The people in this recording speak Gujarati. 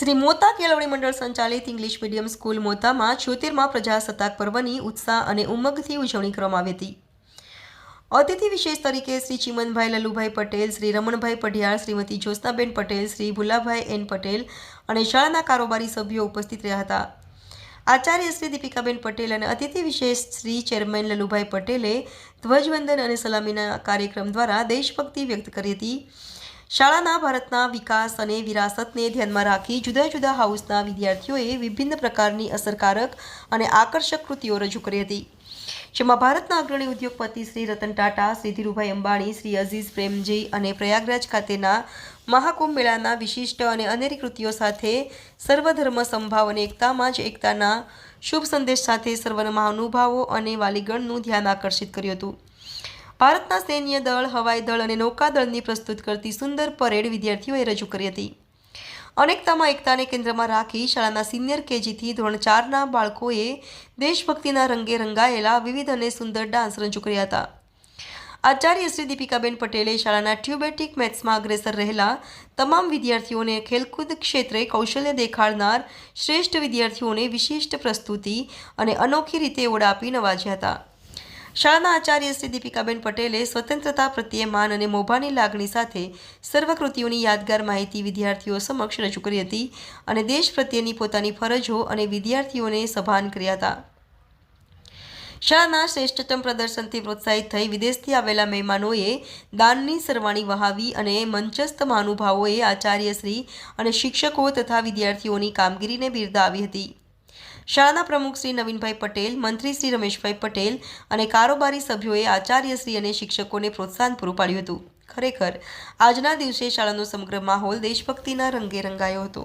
શ્રી મોતા કેળવણી મંડળ સંચાલિત ઇંગ્લિશ મીડિયમ સ્કૂલ મોતામાં છોતેરમાં પ્રજાસત્તાક પર્વની ઉત્સાહ અને ઉમંગથી ઉજવણી કરવામાં આવી હતી. અતિથિ વિશેષ તરીકે શ્રી ચિમનભાઈ લલુભાઈ પટેલ, શ્રી રમણભાઈ પઢિયાર શ્રીમતી જ્યોત્સનાબેન પટેલ, શ્રી ભુલાભાઈ એન પટેલ અને શાળાના કારોબારી સભ્યો ઉપસ્થિત રહ્યા હતા. આચાર્ય શ્રી દીપિકાબેન પટેલ અને અતિથિ વિશેષ શ્રી ચેરમેન લલુભાઈ પટેલે ધ્વજવંદન અને સલામીના કાર્યક્રમ દ્વારા દેશભક્તિ વ્યક્ત કરી હતી. શાળાના ભારતના વિકાસ અને વિરાસતને ધ્યાનમાં રાખી જુદા જુદા હાઉસના વિદ્યાર્થીઓએ વિભિન્ન પ્રકારની અસરકારક અને આકર્ષક કૃતિઓ રજૂ કરી હતી. જેમાં ભારતના અગ્રણી ઉદ્યોગપતિ શ્રી રતન ટાટા, શ્રી ધીરુભાઈ અંબાણી, શ્રી અઝીઝ પ્રેમજી અને પ્રયાગરાજ ખાતેના મહાકુંભ મેળાના વિશિષ્ટ અને અનેરી કૃતિઓ સાથે સર્વધર્મ સંભાવ અને એકતામાં જ એકતાના શુભ સંદેશ સાથે સર્વના મહાનુભાવો અને વાલીગણનું ધ્યાન આકર્ષિત કર્યું હતું. ભારતના સૈન્ય દળ, હવાઈ દળ અને નૌકાદળની પ્રસ્તુત કરતી સુંદર પરેડ વિદ્યાર્થીઓએ રજૂ કરી હતી. અનેકતામાં એકતાને કેન્દ્રમાં રાખી શાળાના સિનિયર કેજીથી ધોરણ ચારના બાળકોએ દેશભક્તિના રંગે રંગાયેલા વિવિધ અને સુંદર ડાન્સ રજૂ કર્યા હતા. આચાર્ય શ્રી દીપિકાબેન પટેલે શાળાના ટ્યુબેટિક મેથ્સમાં અગ્રેસર રહેલા તમામ વિદ્યાર્થીઓને ખેલકૂદ ક્ષેત્રે કૌશલ્ય દેખાડનાર શ્રેષ્ઠ વિદ્યાર્થીઓને વિશિષ્ટ પ્રસ્તુતિ અને અનોખી રીતે ઓળાપી નવાજ્યા હતા. શાળાના આચાર્ય શ્રી દીપિકાબેન પટેલે સ્વતંત્રતા પ્રત્યે માન અને મોભાની લાગણી સાથે સર્વકૃતિઓની યાદગાર માહિતી વિદ્યાર્થીઓ સમક્ષ રજૂ કરી હતી અને દેશ પ્રત્યેની પોતાની ફરજો અને વિદ્યાર્થીઓને સભાન કર્યા હતા. શાળાના શ્રેષ્ઠતમ પ્રદર્શનથી પ્રોત્સાહિત થઈ વિદેશથી આવેલા મહેમાનોએ દાનની સરવાણી વહાવી અને મંચસ્થ મહાનુભાવોએ આચાર્યશ્રી અને શિક્ષકો તથા વિદ્યાર્થીઓની કામગીરીને બિરદાવી હતી. શાળાના પ્રમુખ શ્રી નવીનભાઈ પટેલ, મંત્રી શ્રી રમેશભાઈ પટેલ અને કારોબારી સભ્યોએ આચાર્યશ્રી અને શિક્ષકોને પ્રોત્સાહન પૂરું પાડ્યું હતું. ખરેખર, આજના દિવસે શાળાનો સમગ્ર માહોલ દેશભક્તિના રંગે રંગાયો હતો.